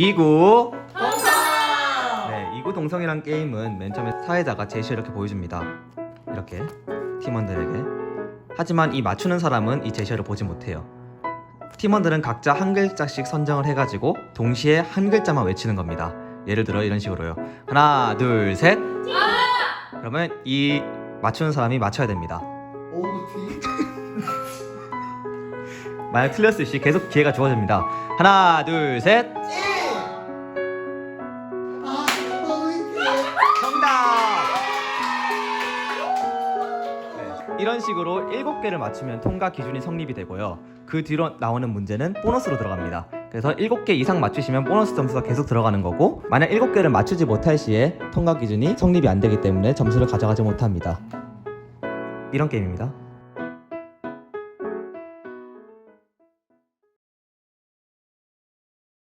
이구 동성! 네, 이구 동성이란 게임은 맨 처음에 사회자가 제시를 이렇게 보여줍니다. 이렇게 팀원들에게. 하지만 이 맞추는 사람은 이 제시어를 보지 못해요. 팀원들은 각자 한 글자씩 선정을 해가지고 동시에 한 글자만 외치는 겁니다. 예를 들어 이런 식으로요. 하나, 둘, 셋. 그러면 이 맞추는 사람이 맞춰야 됩니다. 오티 만약 틀렸을 시 계속 기회가 주어집니다. 하나, 둘, 셋. 정답! 네, 이런 식으로 7개를 맞추면 통과 기준이 성립이 되고요. 그 뒤로 나오는 문제는 보너스로 들어갑니다. 그래서 7개 이상 맞추시면 보너스 점수가 계속 들어가는 거고 만약 7개를 맞추지 못할 시에 통과 기준이 성립이 안 되기 때문에 점수를 가져가지 못합니다. 이런 게임입니다.